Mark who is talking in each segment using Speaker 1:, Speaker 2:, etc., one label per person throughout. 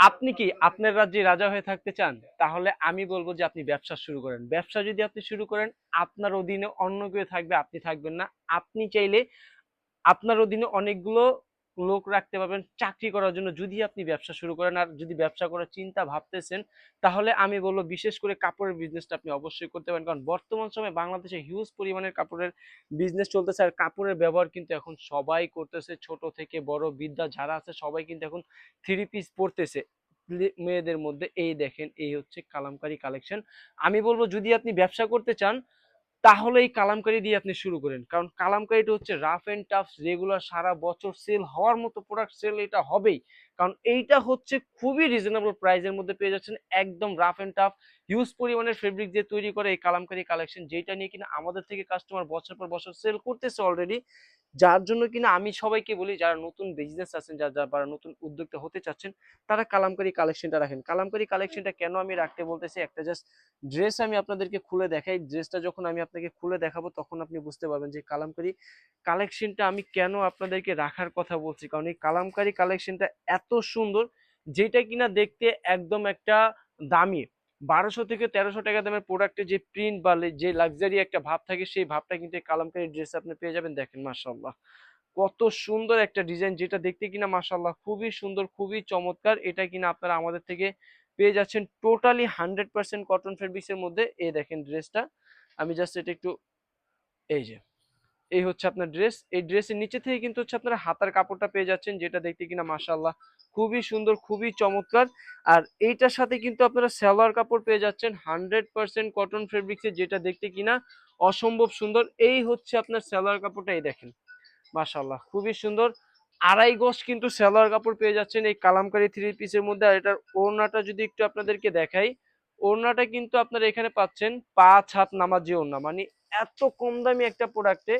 Speaker 1: আপনি কি আপনার রাজ্যে রাজা হয়ে থাকতে চান? তাহলে আমি বলব যে আপনি ব্যবসা শুরু করেন। ব্যবসা যদি আপনি শুরু করেন, আপনার অধীনে অন্য কেউ থাকবে, আপনি থাকবেন না। আপনি চাইলে আপনার অধীনে অনেকগুলো লোক রাখতে পারবেন চাকরি করার জন্য যদি আপনি ব্যবসা শুরু করেন। আর যদি ব্যবসা করার চিন্তা ভাবতেছেন, তাহলে আমি বলব বিশেষ করে কাপড়ের বিজনেসটা আপনি অবশ্যই করতে পারেন। কারণ বর্তমান সময়ে বাংলাদেশে হিউজ পরিমাণের কাপড়ের বিজনেস চলতেছে। আর কাপড়ের ব্যবহার কিন্তু এখন সবাই করতেছে। ছোট থেকে বড় বিদ্যা যারা আছে, সবাই কিন্তু এখন থ্রি পিস পরতেছে। মেয়েদের মধ্যে এই দেখেন, এই হচ্ছে কালামকারী কালেকশন আমি বলব যদি আপনি ব্যবসা করতে চান তাহলে এই কালামকারী দিয়ে আপনি শুরু করেন। কারণ কালামকারিটা হচ্ছে রাফ অ্যান্ড টাফ রেগুলার সারা বছর সেল হওয়ার মতো প্রোডাক্ট সেল এটা হবেই। কারণ এইটা হচ্ছে খুবই রিজনেবল প্রাইসের মধ্যে পেয়ে যাচ্ছেন একদম রাফ অ্যান্ড টাফ হিউজ পরিমাণের ফেব্রিক দিয়ে তৈরি করে এই কালামকারি কালেকশন যেটা নিয়ে কিনা আমাদের থেকে কাস্টমার বছর পর বছর সেল করতেছে অলরেডি যার জন্য কিনা আমি সবাইকে বলি, যারা নতুন বিজনেস আছেন যারা যারা নতুন উদ্যোক্তা হতে চাচ্ছেন, তারা কালামকারী কালেকশনটা রাখেন। কালামকারী কালেকশনটা কেন আমি রাখতে বলতেছি? একটা জাস্ট ড্রেস আমি আপনাদেরকে খুলে দেখাই। ড্রেসটা যখন আমি আপনাকে খুলে দেখাবো, তখন আপনি বুঝতে পারবেন যে কালামকারী কালেকশনটা আমি কেন আপনাদেরকে রাখার কথা বলছি। কারণ এই কালামকারী কালেকশনটা এত সুন্দর, যেটা কিনা দেখতে একদম একটা দামি। বারোশো থেকে তেরোশো টাকা দামের প্রোডাক্টে যে প্রিন্ট বা যে লাক্সারি একটা ভাব থাকে, সেই ভাবটা কিন্তু এই কালামকারী ড্রেস আপনি পেয়ে যাবেন, দেখেন মাশাল্লাহ কত সুন্দর একটা ডিজাইন যেটা দেখতে কিনা মাশাল্লাহ খুবই সুন্দর, খুবই চমৎকার, এটা কিনা আপনারা আমাদের থেকে পেয়ে যাচ্ছেন টোটালি হান্ড্রেড পার্সেন্ট কটন ফেব্রিক্সের মধ্যে। এ দেখেন ড্রেসটা আমি জাস্ট এটা একটু, এই যে। এই হচ্ছে আপনার ড্রেস এই ড্রেসের নিচে থেকে কিন্তু হচ্ছে আপনারা হাতার কাপড়টা পেয়ে যাচ্ছেন, যেটা দেখতে কিনা মাশাল্লাহ খুবই সুন্দর, খুবই চমৎকার। আর এইটার সাথে কিন্তু আপনারা সালোয়ার কাপড় পেয়ে যাচ্ছেন হান্ড্রেড পার্সেন্ট কটন ফেব্রিক্সের যেটা দেখতে কিনা অসম্ভব সুন্দর। এই হচ্ছে আপনার সালোয়ার কাপড়টা, এই দেখেন মাশাল্লাহ খুবই সুন্দর। আড়াই গজ কিন্তু সালোয়ার কাপড় পেয়ে যাচ্ছেন এই কালামকারী থ্রি পিসের মধ্যে। আর এটার ওড়নাটা যদি একটু আপনাদেরকে দেখাই, ওড়নাটা কিন্তু আপনারা এখানে পাচ্ছেন পাঁচ হাত নামাজি ওড়না। মানে এত কম দামি একটা প্রোডাক্টে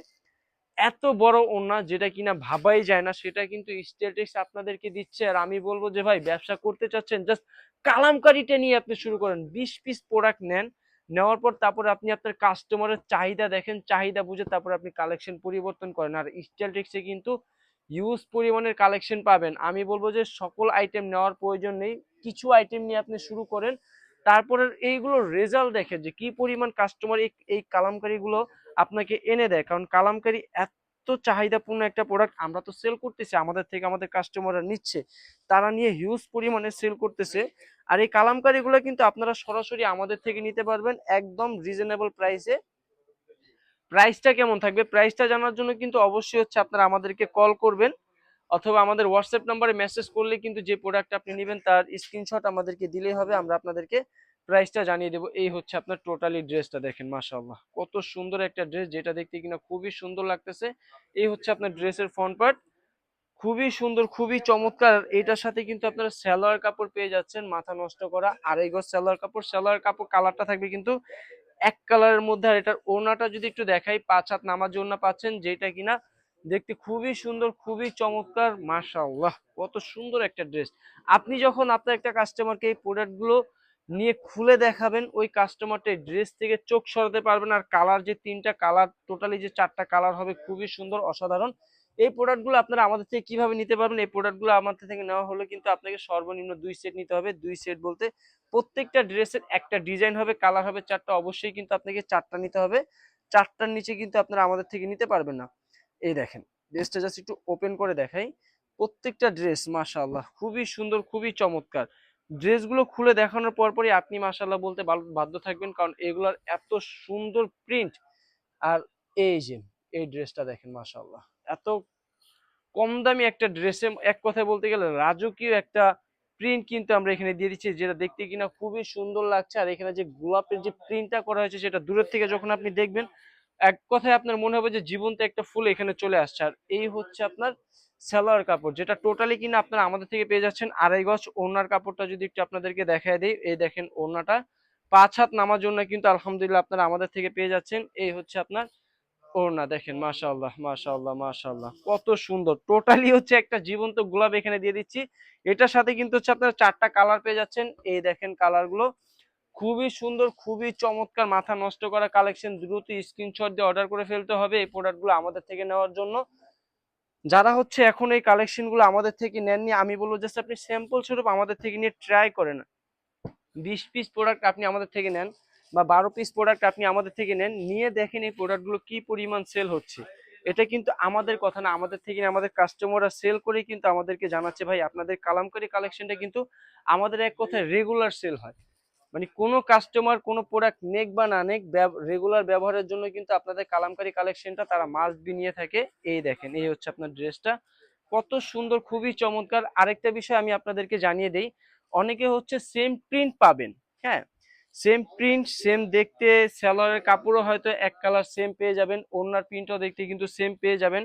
Speaker 1: এত বড় ওড়না যেটা কিনা ভাবাই যায় না, সেটা কিন্তু স্টেটিক্স আপনাদেরকে দিচ্ছে। আর আমি বলব যে ভাই, ব্যবসা করতে চাচ্ছেন জাস্ট কালামকারিটা নিয়ে আপনি শুরু করেন। বিশ পিস প্রোডাক্ট নেন, নেওয়ার পর তারপরে আপনি আপনার কাস্টমারের চাহিদা দেখেন, চাহিদা বুঝে তারপরে আপনি কালেকশন পরিবর্তন করেন। আর স্টেটিক্সে কিন্তু ইউজ পরিমাণের কালেকশন পাবেন। আমি বলব যে সকল আইটেম নেওয়ার প্রয়োজন নেই, কিছু আইটেম নিয়ে আপনি শুরু করেন। তারপরে এইগুলো রেজাল্ট দেখে যে কি পরিমাণ কাস্টমার এই কালামকারিগুলো আপনাকে এনে দেয়। কারণ কালামকারি এত চাহিদাপূর্ণ একটা প্রোডাক্ট আমরা তো সেল করতেছি, আমাদের থেকে আমাদের কাস্টমাররা নিচ্ছে, তারা নিয়ে হিউজ পরিমাণে সেল করতেছে। আর এই কালামকারিগুলো কিন্তু আপনারা সরাসরি আমাদের থেকে নিতে পারবেন একদম রিজনেবল প্রাইসে প্রাইসটা কেমন থাকবে? প্রাইসটা জানার জন্য কিন্তু অবশ্যই হচ্ছে আপনারা আমাদেরকে কল করবেন, অথবা আমাদের হোয়াটসঅ্যাপ নাম্বারে মেসেজ করলে কিন্তু যে প্রোডাক্ট আপনি নেবেন তার স্ক্রিনশট আমাদেরকে দিলেই হবে, আমরা আপনাদেরকে প্রাইসটা জানিয়ে দেবো। এই হচ্ছে আপনার টোটালি ড্রেসটা দেখেন, মাশাআল্লাহ। কত সুন্দর একটা ড্রেস যেটা দেখতে কিনা খুবই সুন্দর লাগতেছে। এই হচ্ছে আপনার ড্রেসের ফ্রন্ট পার্ট খুবই সুন্দর, খুবই চমৎকার। আর এটার সাথে কিন্তু আপনারা সালোয়ার কাপড় পেয়ে যাচ্ছেন। মাথা নষ্ট করা আড়াই গজ সালোয়ার কাপড়। সালোয়ার কাপড় কালারটা থাকবে কিন্তু এক কালারের মধ্যে। আর এটার ওড়নাটা যদি একটু দেখাই, পাঁচ হাত নামার জন্য পাচ্ছেন, যেটা কিনা দেখতে খুবই সুন্দর, খুবই চমৎকার, মাশাআল্লাহ। কত সুন্দর একটা ড্রেস আপনি যখন আপনার একটা কাস্টমারকে এই প্রোডাক্টগুলো নিয়ে খুলে দেখাবেন ওই কাস্টমারটা ড্রেস থেকে চোখ সরাতে পারবেন আর কালার যে তিনটা কালার টোটালি যে চারটা কালার হবে খুবই সুন্দর, অসাধারণ। এই প্রোডাক্টগুলো আপনারা আমাদের থেকে কীভাবে নিতে পারবেন? এই প্রোডাক্টগুলো আমাদের থেকে নেওয়া হলে কিন্তু আপনাকে সর্বনিম্ন দুই সেট নিতে হবে। দুই সেট বলতে প্রত্যেকটা ড্রেসের একটা ডিজাইন হবে কালার হবে, চারটা অবশ্যই কিন্তু আপনাকে চারটা নিতে হবে। চারটার নিচে কিন্তু আপনারা আমাদের থেকে নিতে পারবেন না। এই দেখেন ড্রেসটা জাস্ট একটু ওপেন করে দেখাই। প্রত্যেকটা ড্রেস মাশাআল্লাহ, খুবই সুন্দর, খুবই চমৎকার। ড্রেসগুলো খুলে দেখানোর পরপরই আপনি মাশাআল্লাহ বলতে বাল- বাধ্য থাকবেন। কারণ এগুলোর এত সুন্দর প্রিন্ট আর এই যে, এই ড্রেসটা দেখেন মাশাআল্লাহ। এত কম দামি একটা ড্রেসে এক কথায় বলতে গেলে রাজকীয় একটা প্রিন্ট কিন্তু আমরা এখানে দিয়ে দিচ্ছি, যেটা দেখতে কিনা খুবই সুন্দর লাগছে। আর এখানে যে গোলাপের যে প্রিন্টটা করা হয়েছে সেটা দূরের থেকে যখন আপনি দেখবেন, এক কথায় আপনার মনে হবে যে জীবন্ত একটা ফুল এখানে চলে আসছে। আর এই হচ্ছে আপনার সালোয়ার কাপড়, যেটা টোটালি কিনা আপনারা আমাদের থেকে পেয়ে যাচ্ছেন আড়াই গজ ওনার কাপড়টা যদি একটু আপনাদেরকে দেখায় দিই, এই দেখেন ওনাটা পাঁচ হাত নামার জন্য কিন্তু আলহামদুলিল্লাহ আপনারা আমাদের থেকে পেয়ে যাচ্ছেন, এই হচ্ছে আপনার ওড়না, দেখেন মাশাআল্লাহ মাশাআল্লাহ মাশাআল্লাহ, কত সুন্দর। টোটালি হচ্ছে একটা জীবন্ত গোলাপ এখানে দিয়ে দিচ্ছি। এটার সাথে কিন্তু হচ্ছে আপনারা চারটা কালার পেয়ে যাচ্ছেন, এই দেখেন কালারগুলো। খুবই সুন্দর, খুবই চমৎকার, মাথা নষ্ট করা কালেকশন দ্রুত স্ক্রিনশট দিয়ে অর্ডার করে ফেলতে হবে এই প্রোডাক্টগুলো আমাদের থেকে নেওয়ার জন্য। যারা হচ্ছে এখন এই কালেকশনগুলো আমাদের থেকে নেননি, আমি বলব জাস্ট আপনি স্যাম্পল স্বরূপ আমাদের থেকে নিয়ে ট্রাই করেন। বিশ পিস প্রোডাক্ট আপনি আমাদের থেকে নেন বা বারো পিস প্রোডাক্ট আপনি আমাদের থেকে নেন, নিয়ে দেখেন এই প্রোডাক্টগুলো কি পরিমাণ সেল হচ্ছে। এটা কিন্তু আমাদের কথা না, আমাদের থেকে আমাদের কাস্টমাররা সেল করেই কিন্তু আমাদেরকে জানাচ্ছে, ভাই, আপনাদের কালামকারী কালেকশনটা কিন্তু আমাদের এক কথায় রেগুলার সেল হয়। মানে কোনো কাস্টমার কোনো প্রোডাক্ট নেক বা না নেক রেগুলার ব্যবহারের জন্য কিন্তু আপনাদের কালামকারী কালেকশনটা তারা মাস্ট বি নিয়ে থাকে। এই দেখেন, এই হচ্ছে আপনার ড্রেসটা কত সুন্দর, খুবই চমৎকার। আরেকটা বিষয় আমি আপনাদেরকে জানিয়ে দেই, অনেকে হচ্ছে সেম প্রিন্ট পাবেন হ্যাঁ? সেম প্রিন্ট সেম দেখতে স্যালোয়ারের কাপড়ও হয়তো এক কালার সেম পেয়ে যাবেন ওনার প্রিন্টও দেখতে কিন্তু সেম পেয়ে যাবেন।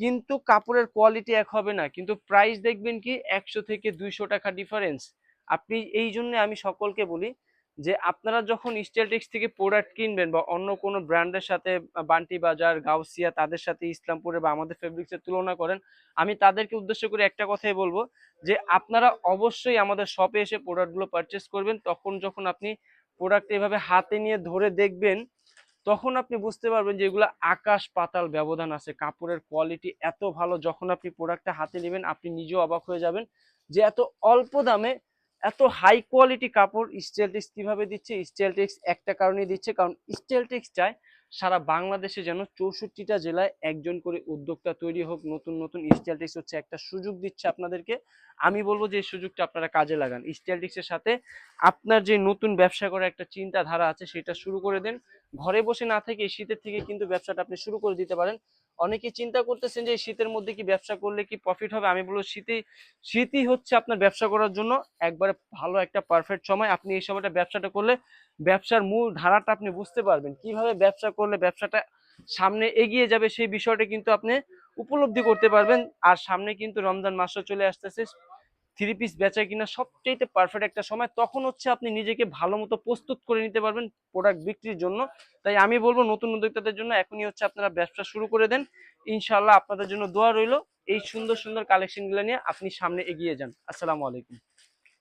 Speaker 1: কিন্তু কাপড়ের কোয়ালিটি এক হবে না, কিন্তু প্রাইস দেখবেন কি একশো থেকে দুইশো টাকা ডিফারেন্স আপনি এই জন্য আমি সকলকে বলি যে আপনারা যখন স্টেলটেক্স থেকে প্রোডাক্ট কিনবেন বা অন্য কোনো ব্র্যান্ডের সাথে, বান্টি বাজার, গাউসিয়া তাদের সাথে ইসলামপুরে বা আমাদের ফেব্রিক্সের তুলনা করেন, আমি তাদেরকে উদ্দেশ্য করে একটা কথাই বলব যে আপনারা অবশ্যই আমাদের শপে এসে প্রোডাক্টগুলো পারচেস করবেন, তখন যখন আপনি প্রোডাক্ট এভাবে হাতে নিয়ে ধরে দেখবেন, তখন আপনি বুঝতে পারবেন যে এগুলো আকাশ পাতাল ব্যবধান আছে, কাপড়ের কোয়ালিটি এত ভালো, যখন আপনি প্রোডাক্টটা হাতে নেবেন, আপনি নিজেও অবাক হয়ে যাবেন যে এত অল্প দামে এত হাই কোয়ালিটি কাপড় স্টেলটেক্স কীভাবে দিচ্ছে? স্টেলটেক্স একটা কারণেই দিচ্ছে, কারণ স্টেলটেক্স চায় সারা বাংলাদেশে যেন চৌষট্টিটা জেলায় একজন করে উদ্যোক্তা তৈরি হোক, নতুন নতুন স্টেলটেক্স হচ্ছে একটা সুযোগ দিচ্ছে আপনাদেরকে। আমি বলব যে এই সুযোগটা আপনারা কাজে লাগান। স্টেলটেক্সের সাথে আপনার যে নতুন ব্যবসা করার একটা চিন্তাধারা আছে, সেটা শুরু করে দেন। ঘরে বসে না থেকে শীতের থেকে কিন্তু ব্যবসাটা আপনি শুরু করে দিতে পারেন। অনেকে চিন্তা করতেছেন যে শীতের মধ্যে কি ব্যবসা করলে কি প্রফিট হবে? আমি বলব শীতে, শীতই হচ্ছে আপনার ব্যবসা করার জন্য একবারে ভালো একটা পারফেক্ট সময়। আপনি এই সময়টা ব্যবসাটা করলে ব্যবসার মূল ধারাটা আপনি বুঝতে পারবেন। কীভাবে ব্যবসা করলে ব্যবসাটা সামনে এগিয়ে যাবে সেই বিষয়টা কিন্তু আপনি উপলব্ধি করতে পারবেন। আর সামনে কিন্তু রমজান মাসও চলে আসতেছে। থ্রি পিস বেচা কিনা সবচেয়ে পারফেক্ট একটা সময়। তখন হচ্ছে আপনি নিজেকে ভালো মতো প্রস্তুত করে নিতে পারবেন প্রোডাক্ট বিক্রির জন্য। তাই আমি বলব নতুন উদ্যোক্তাদের জন্য এখনই হচ্ছে আপনারা ব্যবসা শুরু করে দেন। ইনশাল্লাহ আপনাদের জন্য দোয়া রইল। এই সুন্দর সুন্দর কালেকশনগুলো নিয়ে আপনি সামনে এগিয়ে যান। আসসালামু আলাইকুম।